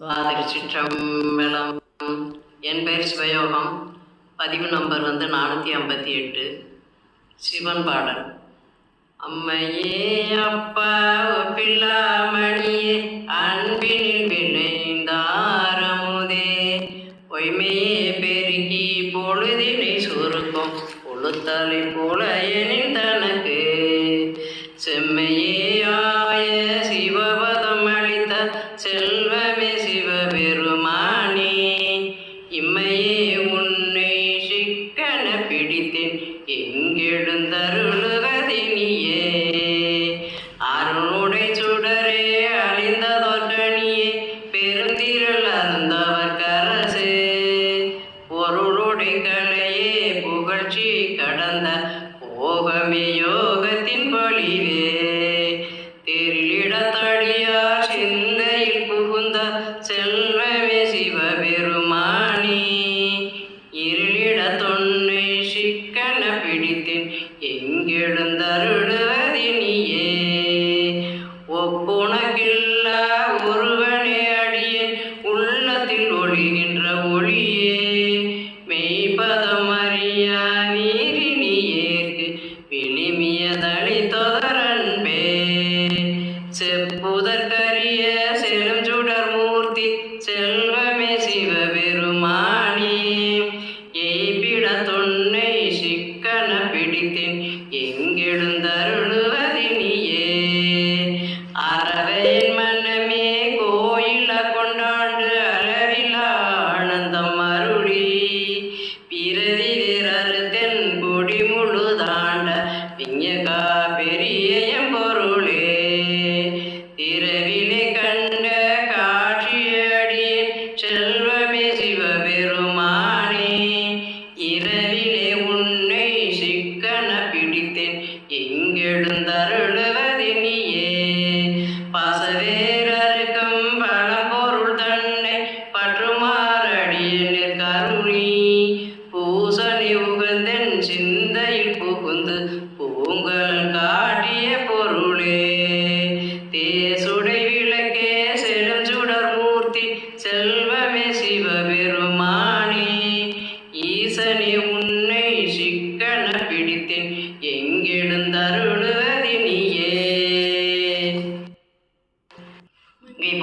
சிற்றம்பலம் என் பெயர் சிவயோகம். பதிவு நம்பர் வந்து நானூற்றி ஐம்பத்தி எட்டு. சிவன் பாடல். அம்மையே அப்பா பிள்ளாமணியே அன்பினில் விளைந்தாரமுதே. பொய்மையே பெருகி பொழுதினை சுருக்கும் பொழுத்தலை போல எனில் யோகத்தின் பொழிவே சிந்தையில் புகுந்த செல்வமே சிவபெருமானே. இருளிட தொன்னை சிக்கன பிடித்தேன் எங்கெழுந்தருளுவதினியே. ஒப்புணக்கில்லா ஒருவனே அடியே உள்ளத்தில் ஒளிகின்ற ஒளி பாசவேரருக்கும் பசவேரருக்கும் பழம்பொருள் தன்னை பற்றுமாறடிய கருணி.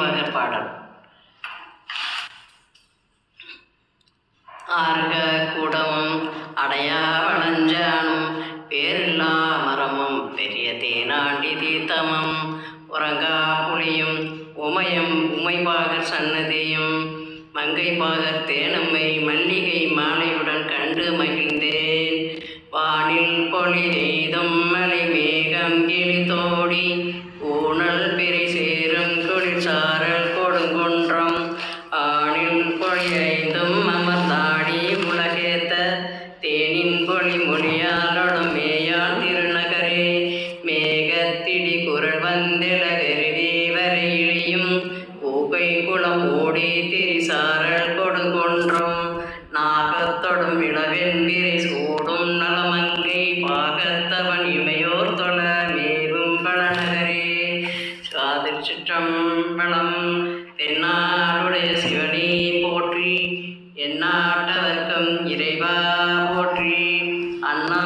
வகை பாடல். ஆர்க கூடமும் அடையா வளஞ்சானும் பேரில்லா மரமும் பெரிய தேனாண்டி தீர்த்தமும் உறங்கா புலியும் உமையும் உமைபாகர் சன்னதியும் மங்கை பாகர் தேனம்மை மல்லிகை மாலையுடன் சேரும் கொடுங்குன்றம் ஆணின் பொழியைந்தும் அமர்ந்தாடி முளகேத்த தேனின் பொழி மொழியாலொடும் மேயாள் திருநகரே மேகத்திடி குரல் வந்திட கருவி வரையிலையும் ஊகை குளம் ஓடி திரிசார போற்றி எந்நாட்டவர்க்கும் இறைவா போற்றி அண்ணா